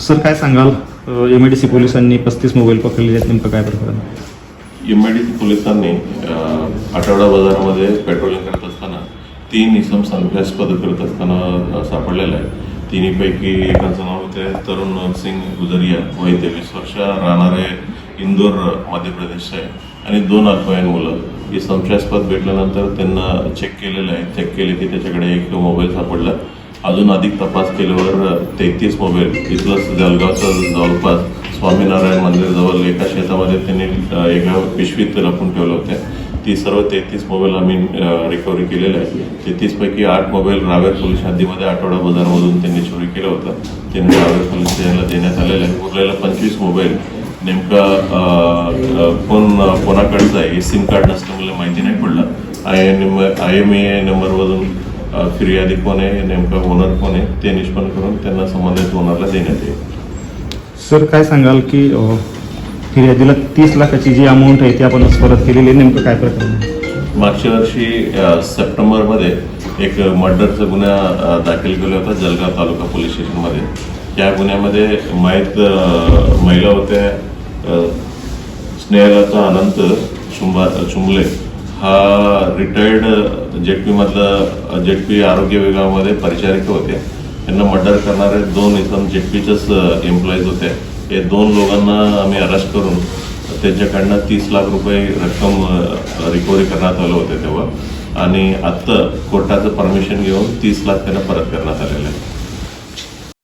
Sir काय सांगाल? M I D C पोलिसांनी पस्तीस मोबाईल पकडले आहेत नेमकं काय प्रकरण? एम आय डी सी पोलिसांनी आठवडा बाजारामध्ये पेट्रोलिंग करत असताना तीन इसम संशयास्पद करत असताना सापडलेलं आहे. तिन्हीपैकी एकाचं नाव होते तरुण नरसिंग गुजरिया. वय तेवीस वर्ष राहणारे इंदोर मध्य प्रदेशचे आहे. आणि दोन अल्पवयीन मुलं. ही संशयास्पद भेटल्यानंतर त्यांना चेक केलेलं आहे. चेक केले की त्याच्याकडे एक मोबाईल सापडला. अजून अधिक तपास केल्यावर तेहतीस मोबाईल इथलंच जळगावचं जवळपास स्वामीनारायण मंदिरजवळ एका शेतामध्ये त्यांनी एका पिशवीत लपून ठेवल्या होत्या. ती सर्व तेहतीस मोबाईल आम्ही रिकव्हरी केलेले आहे. तेहतीसपैकी आठ मोबाईल रावेर पोलीस हद्दीमध्ये आठवडा बाजारमधून त्यांनी चोरी केलं होतं. त्यांनी रावेर पोलीस स्टेशनला देण्यात आलेलं आहे. उरलेला पंचवीस मोबाईल नेमका कोण कोणाकडचं आहे सिम कार्ड नसल्यामुळे माहिती नाही पडलं. I M I M A नंबरमधून फिर्यादी कोण आहे नेमका ओनर कोण आहे ते निष्पन्न करून त्यांना संबंधित ओनरला देण्यात येईल. सर काय सांगाल की फिर्यादीला तीस लाखाची जी अमाऊंट आहे ती आपण परत केलेली आहे. नेमकं काय प्रकरण आहे? मागच्या वर्षी सप्टेंबरमध्ये एक मर्डरचा गुन्हा दाखल केला होता जळगाव तालुका पोलीस स्टेशनमध्ये. त्या गुन्ह्यामध्ये माहीत महिला होत्या अ, स्नेहलता अनंत शुंभा चुंबले हा रिटायर्ड जेटपीमधला जेटपी आरोग्य विभागामध्ये परिचारिक होते. त्यांना मर्डर करणारे दोन इथं जेटपीचेच एम्प्लॉईज होते. हे दोन लोकांना आम्ही अरेस्ट करून त्यांच्याकडनं तीस लाख रुपये रक्कम रिकव्हरी करण्यात आलं होते तेव्हा. आणि आत्ता कोर्टाचं परमिशन घेऊन तीस लाख त्यांना परत करण्यात आलेलं आहे